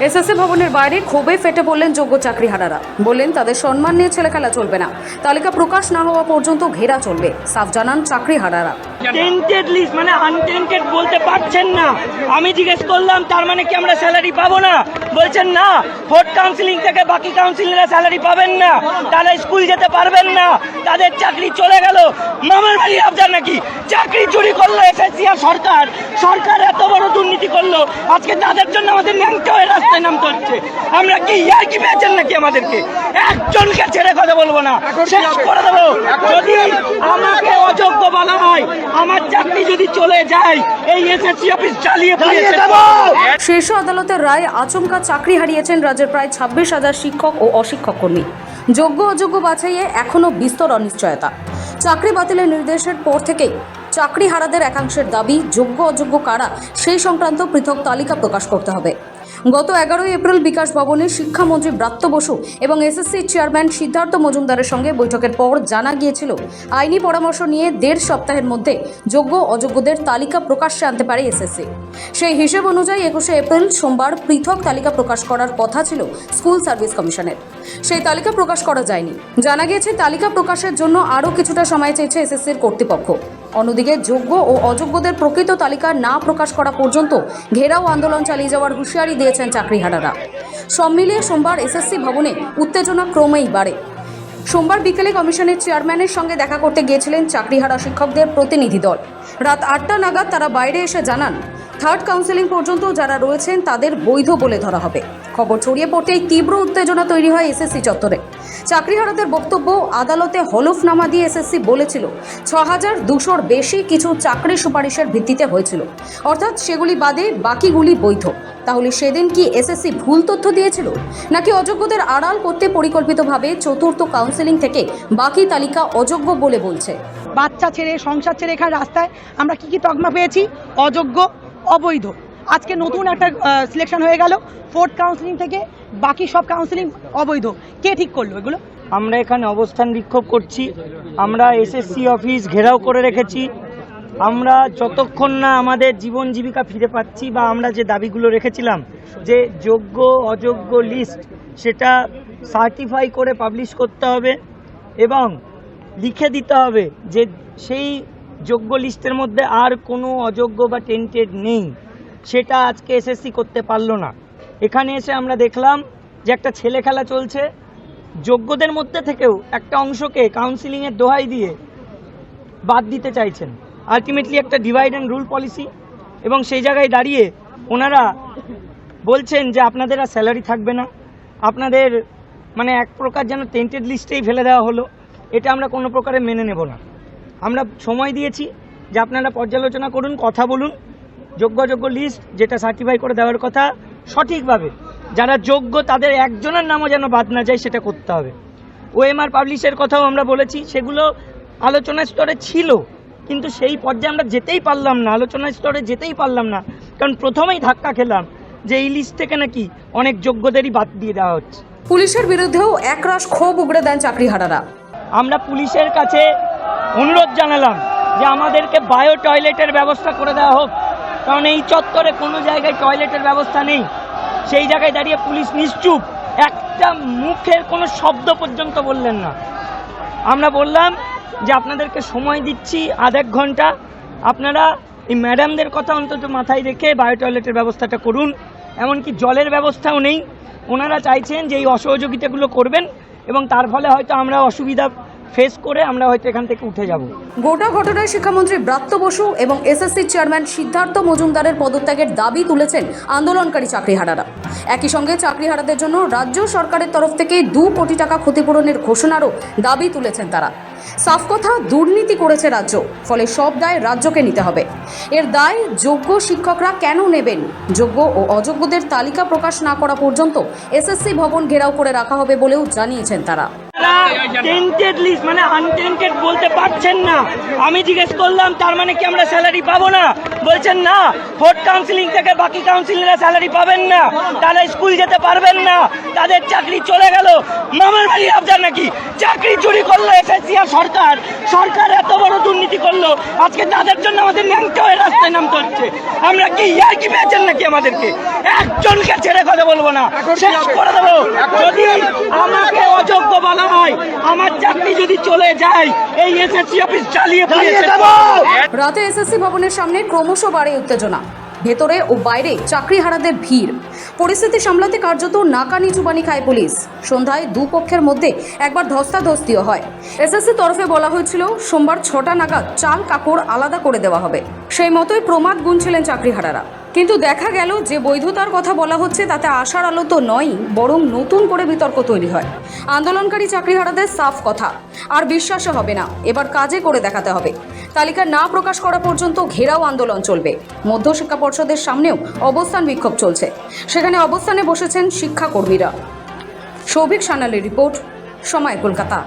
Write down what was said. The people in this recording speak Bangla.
এসএসসি ভবনের বাইরে ক্ষোভে ফেটে পড়লেন যোগ্য চাকরিহারারা। বললেন, তাদের সম্মান নিয়ে ছেলেখেলা চলবে না। তালিকা প্রকাশ না হওয়া পর্যন্ত ঘেরা চলবে। সাফ জানান চাকরিহারারা। টেন্টেড লিস্ট মানে আনটেন্টেড বলতে পারছেন না। আমি জিজ্ঞেস করলাম, তার মানে কি আমরা স্যালারি পাবো না? বলছেন, না, ভোট কাউন্সিলিং থেকে বাকি কাউন্সিলররা স্যালারি পাবেন না। তারা স্কুল যেতে পারবেন না। তাদের চাকরি চলে গেল। মামার বাড়ি আবদার নাকি? চাকরি চুরি করল এসএসসি আর সরকার। সরকার এত বড় দুর্নীতি করল। আজকে তাদের জন্য আমাদের ন্যাংটা হয়ে রাস্তায় নামতে হচ্ছে। আমরা কি ইয়ার কি পেয়েছেন নাকি আমাদেরকে? একজনকে ছেড়ে কথা বলব না। শেষ করে দেবো। যদি আমাকে অযোগ্য বলা হয় আমার চাকরি যদি চলে যায় এই এসএসসি অফিস চালিয়ে শীর্ষ আদালতের রায় আচমকা চাকরি হারিয়েছেন রাজ্যের প্রায় ছাব্বিশ হাজার শিক্ষক ও অশিক্ষক কর্মী। যোগ্য অযোগ্য বাছাইয়ে এখনও বিস্তর অনিশ্চয়তা। চাকরি বাতিলের নির্দেশের পর থেকেই চাকরি হারাদের একাংশের দাবি যোগ্য অযোগ্য কারা সেই সংক্রান্ত পৃথক তালিকা প্রকাশ করতে হবে। গত এগারোই এপ্রিল বিকাশ ভবনে শিক্ষামন্ত্রী ব্রাত্য বসু এবং এসএসসি চেয়ারম্যান সিদ্ধার্থ মজুমদারের সঙ্গে বৈঠকের পর জানা গিয়েছিল, আইনি পরামর্শ নিয়ে দেড় সপ্তাহের মধ্যে যোগ্য অযোগ্যদের তালিকা প্রকাশ্যে আনতে পারে এসএসসি সেই হিসেব অনুযায়ী একুশে এপ্রিল সোমবার পৃথক তালিকা প্রকাশ করার কথা ছিল স্কুল সার্ভিস কমিশনের। সেই তালিকা প্রকাশ করা যায়নি। জানা গিয়েছে, তালিকা প্রকাশের জন্য আরও কিছুটা সময় চেয়েছে এসএসসির কর্তৃপক্ষ। অন্যদিকে যোগ্য ও অযোগ্যদের প্রকৃত তালিকা না প্রকাশ করা পর্যন্ত ঘেরাও আন্দোলন চালিয়ে যাওয়ার হুঁশিয়ারি দিয়েছেন চাকরিহারারা। সব মিলিয়ে সোমবার এসএসসি ভবনে উত্তেজনা ক্রমেই বাড়ে। সোমবার বিকেলে কমিশনের চেয়ারম্যানের সঙ্গে দেখা করতে গিয়েছিলেন চাকরিহারা শিক্ষকদের প্রতিনিধি দল। রাত আটটা নাগাদ তারা বাইরে এসে জানান, থার্ড কাউন্সেলিং পর্যন্ত যারা রয়েছেন তাদের বৈধ বলে ধরা হবে। খবর ছড়িয়ে পড়তেই তীব্র উত্তেজনা তৈরি হয় এসএসসি চত্বরে। চাকরিহারাদের বক্তব্য, আদালতে হলফনামা দিয়ে এসএসসি বলেছিল ছ হাজার দুশোর বেশি কিছু চাকরি সুপারিশের ভিত্তিতে হয়েছিল। অর্থাৎ সেগুলি বাদে বাকিগুলি বৈধ। তাহলে সেদিন কি এসএসসি ভুল তথ্য দিয়েছিল? নাকি অযোগ্যদের আড়াল করতে পরিকল্পিতভাবে চতুর্থ কাউন্সেলিং থেকে বাকি তালিকা অযোগ্য বলে বলছে? বাচ্চা ছেড়ে, সংসার ছেড়ে এখানে রাস্তায় আমরা কি কি তকমা পেয়েছি? অযোগ্য, অবৈধ। আজকে নতুন একটা সিলেকশন হয়ে গেল। ফোর্থ কাউন্সিলিং থেকে বাকি সব কাউন্সিলিং অবৈধ। কে ঠিক করল এগুলো? আমরা এখানে অবস্থান বিক্ষোভ করছি। আমরা এসএসসি অফিস ঘেরাও করে রেখেছি। আমরা যতক্ষণ না আমাদের জীবন জীবিকা ফিরে পাচ্ছি বা আমরা যে দাবিগুলো রেখেছিলাম, যে যোগ্য, অযোগ্য লিস্ট সেটা সার্টিফাই করে পাবলিশ করতে হবে এবং লিখে দিতে হবে যে সেই যোগ্য লিস্টের মধ্যে আর কোনো অযোগ্য বা টেন্টেড নেই। সেটা আজকে এসএসসি করতে পারল না। এখানে এসে আমরা দেখলাম যে একটা ছেলে খেলা চলছে, যোগ্যদের মধ্যে থেকেও একটা অংশকে কাউন্সিলিংয়ের দোহাই দিয়ে বাদ দিতে চাইছেন। আলটিমেটলি একটা ডিভাইড অ্যান্ড রুল পলিসি এবং সেই জায়গায় দাঁড়িয়ে ওনারা বলছেন যে আপনাদের আর স্যালারি থাকবে না। আপনাদের মানে এক প্রকার যেন টেন্টেড লিস্টেই ফেলে দেওয়া হলো। এটা আমরা কোনো প্রকারে মেনে নেব না। আমরা সময় দিয়েছি যে আপনারা পর্যালোচনা করুন, কথা বলুন। যোগ্য যোগ্য লিস্ট যেটা সার্টিফাই করে দেওয়ার কথা সঠিকভাবে। যারা যোগ্য তাদের একজনের নামও যেন বাদ না যায় সেটা করতে হবে। ওএমআর পাবলিশের কথাও আমরা বলেছি সেগুলো আলোচনা স্তরে ছিল কিন্তু সেই পর্যায়ে আমরা যেতেই পারলাম না আলোচনা স্তরে যেতেই পারলাম না। কারণ প্রথমেই ধাক্কা খেলাম যে এই লিস্ট থেকে নাকি অনেক যোগ্যদেরই বাদ দিয়ে দেওয়া হচ্ছে। পুলিশের বিরুদ্ধেও একরাশ ক্ষোভ উগড়ে দেন চাকরিহারারা। আমরা পুলিশের কাছে অনুরোধ জানালাম যে আমাদেরকে বায়ো টয়লেটের ব্যবস্থা করে দেওয়া হোক। কারণ এই চত্বরে কোনো জায়গায় টয়লেটের ব্যবস্থা নেই। সেই জায়গায় দাঁড়িয়ে পুলিশ নিশ্চুপ। একটা মুখের কোনো শব্দ পর্যন্ত বললেন না। আমরা বললাম যে আপনাদেরকে সময় দিচ্ছি আধ এক ঘণ্টা। আপনারা এই ম্যাডামদের কথা অন্তত মাথায় রেখে বায়ো টয়লেটের ব্যবস্থাটা করুন। এমনকি জলের ব্যবস্থাও নেই। ওনারা চাইছেন যে এই অসহযোগিতাগুলো করবেন এবং তার ফলে হয়তো আমরা অসুবিধা ফেস করে আমরা হয়তো এখান থেকে উঠে যাব। গোটা ঘটনায় শিক্ষামন্ত্রী ব্রাত্য বসু এবং এসএসসি চেয়ারম্যান সিদ্ধার্থ মজুমদারের পদত্যাগের দাবি তুলেছেন আন্দোলনকারী চাকরিহারারা। একই সঙ্গে চাকরিহারাদের জন্য রাজ্য সরকারের তরফ থেকে দু কোটি টাকা ক্ষতিপূরণের ঘোষণারও দাবি তুলেছেন তারা। সাফ কথা, দুর্নীতি করেছে রাজ্য, ফলে সব দায় রাজ্যকে নিতে হবে। এর দায় যোগ্য শিক্ষকরা কেন নেবেন? যোগ্য ও অযোগ্যদের তালিকা প্রকাশ না করা পর্যন্ত এসএসসি ভবন ঘেরাও করে রাখা হবে বলেও জানিয়েছেন তারা। টেন্টেড লিস্ট মানে আনটেন্টেড বলতে পারছেন না। আমি জিজ্ঞেস করলাম, তার মানে কি আমরা স্যালারি পাবো না? বলছেন, না ফোর্থ কাউন্সিলিং থেকে বাকি কাউন্সিলররা স্যালারি পাবেন না। তারা স্কুল যেতে পারবেন না। তাদের চাকরি চলে গেল। মামার বাড়ি আবদার নাকি? চাকরি চুরি করল এসএসসি আর সরকার। সরকার এত বড় দুর্নীতি করল। আজকে তাদের জন্য আমাদের ন্যাংটা হয়ে রাস্তায় নামতে হচ্ছে। আমরা কি ইয়ার কি পেয়েছেন নাকি আমাদেরকে? একজনকে ছেড়ে কথা বলব না। শেষ করে দেবো। যদি আমাকে অযোগ্য বলা হয় আমার চাকরি যদি চলে যায় এই এসএসসি অফিস চালিয়ে চালিয়ে রাতে এসএসসি ভবনের সামনে ক্রমশ বাড়ে উত্তেজনা। ভেতরে ও বাইরে চাকরিহারাদের ভিড়। পরিস্থিতি সামলাতে কার্যত নাকানি চুবানি খায় পুলিশ। সন্ধ্যায় দুপক্ষের মধ্যে একবার ধস্তাধস্তিও হয়। এসএসসি তরফে বলা হয়েছিল সোমবার ছটা নাগাদ চাল কাপড় আলাদা করে দেওয়া হবে। সেই মতোই প্রমাদ গুনছিলেন চাকরিহারারা। কিন্তু দেখা গেল যে বৈধতার কথা বলা হচ্ছে, তাতে আশার আলো তো নয় বরং নতুন করে বিতর্ক তৈরি হয়। আন্দোলনকারী চাকরিহারাদের সাফ কথা, আর বিশ্বাসও হবে না, এবার কাজে করে দেখাতে হবে। তালিকা না প্রকাশ করা পর্যন্ত ঘেরাও আন্দোলন চলবে। মধ্যশিক্ষা পর্ষদের সামনেও অবস্থান বিক্ষোভ চলছে। সেখানে অবস্থানে বসেছেন শিক্ষাকর্মীরা। সৌভিক সানালের রিপোর্ট, সময় কলকাতা।